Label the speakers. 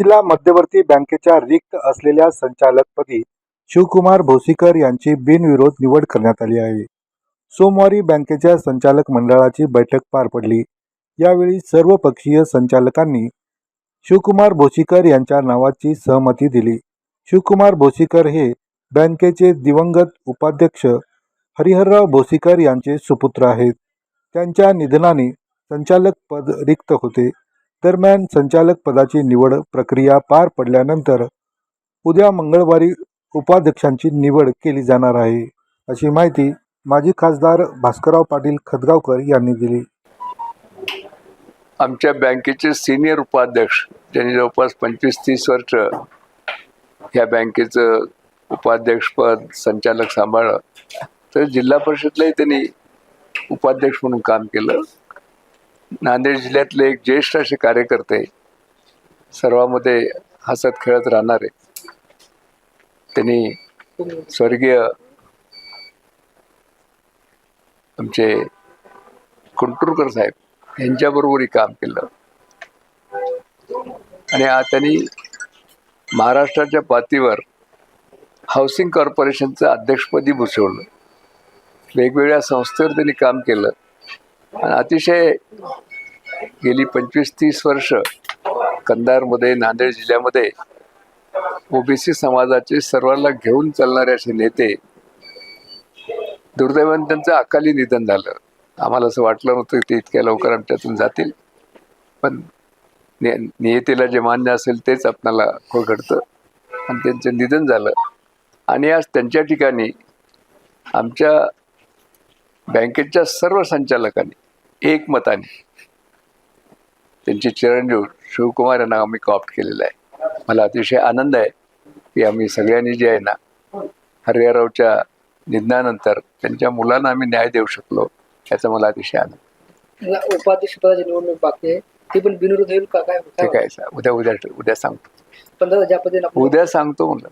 Speaker 1: जिल्हा मध्यवर्ती बँकेच्या रिक्त असलेल्या संचालकपदी शिवकुमार भोसीकर यांची बिनविरोध निवड करण्यात आली आहे. सोमवारी बँकेच्या संचालक मंडळाची बैठक पार पडली. यावेळी सर्वपक्षीय संचालकांनी शिवकुमार भोसीकर यांच्या नावाची सहमती दिली. शिवकुमार भोसीकर हे बँकेचे दिवंगत उपाध्यक्ष हरिहरराव भोसीकर यांचे सुपुत्र आहेत. त्यांच्या निधनाने संचालक पद रिक्त होते. दरम्यान संचालक पदाची निवड प्रक्रिया पार पडल्यानंतर उद्या मंगळवारी उपाध्यक्षांची निवड केली जाणार आहे अशी माहिती माजी खासदार भास्करराव पाटील खदगावकर यांनी दिली.
Speaker 2: आमच्या बँकेचे सिनियर उपाध्यक्ष ज्यांनी जवळपास पंचवीस तीस वर्ष या बँकेचं उपाध्यक्षपद संचालक सांभाळलं तर जिल्हा परिषदलाही त्यांनी उपाध्यक्ष म्हणून काम केलं. नांदेड जिल्ह्यातले एक ज्येष्ठ असे कार्यकर्ते सर्वांमध्ये हसत खेळत राहणारे त्यांनी स्वर्गीय आमचे कुंटुरकर साहेब यांच्याबरोबरही काम केलं. आणि त्यांनी महाराष्ट्राच्या पातळीवर हाऊसिंग कॉर्पोरेशनचं अध्यक्षपदी भूषवलं वेगवेगळ्या संस्थेवर त्यांनी काम केलं. आणि अतिशय गेली पंचवीस तीस वर्ष कंधारमध्ये नांदेड जिल्ह्यामध्ये ओबीसी समाजाचे सर्वांना घेऊन चालणारे असे नेते दुर्दैवाने त्यांचं अकाली निधन झालं. आम्हाला असं वाटलं नव्हतं ते इतक्या लवकर आमच्यातून जातील. पण ने नियतीला जे मान्य असेल तेच आपणाला हो घडतं आणि त्यांचं निधन झालं. आणि आज त्यांच्या ठिकाणी आमच्या बँकेच्या सर्व संचालकांनी एकमताने. त्यांचे चिरंजीव शिवकुमार यांना आम्ही कॉप्ट केलेलं आहे. मला अतिशय आनंद आहे की आम्ही सगळ्यांनी जे आहे ना हरिहररावच्या निधनानंतर त्यांच्या मुलांना आम्ही न्याय देऊ शकलो याचा मला अतिशय आनंद
Speaker 3: ना- उपाध्यक्ष पदाची निवडणूक बाकी आहे. ती पण बिनविरोध होईल का? काय
Speaker 2: आहे उद्या उद्या उद्या सांगतो. उद्या सांगतो म्हणलं.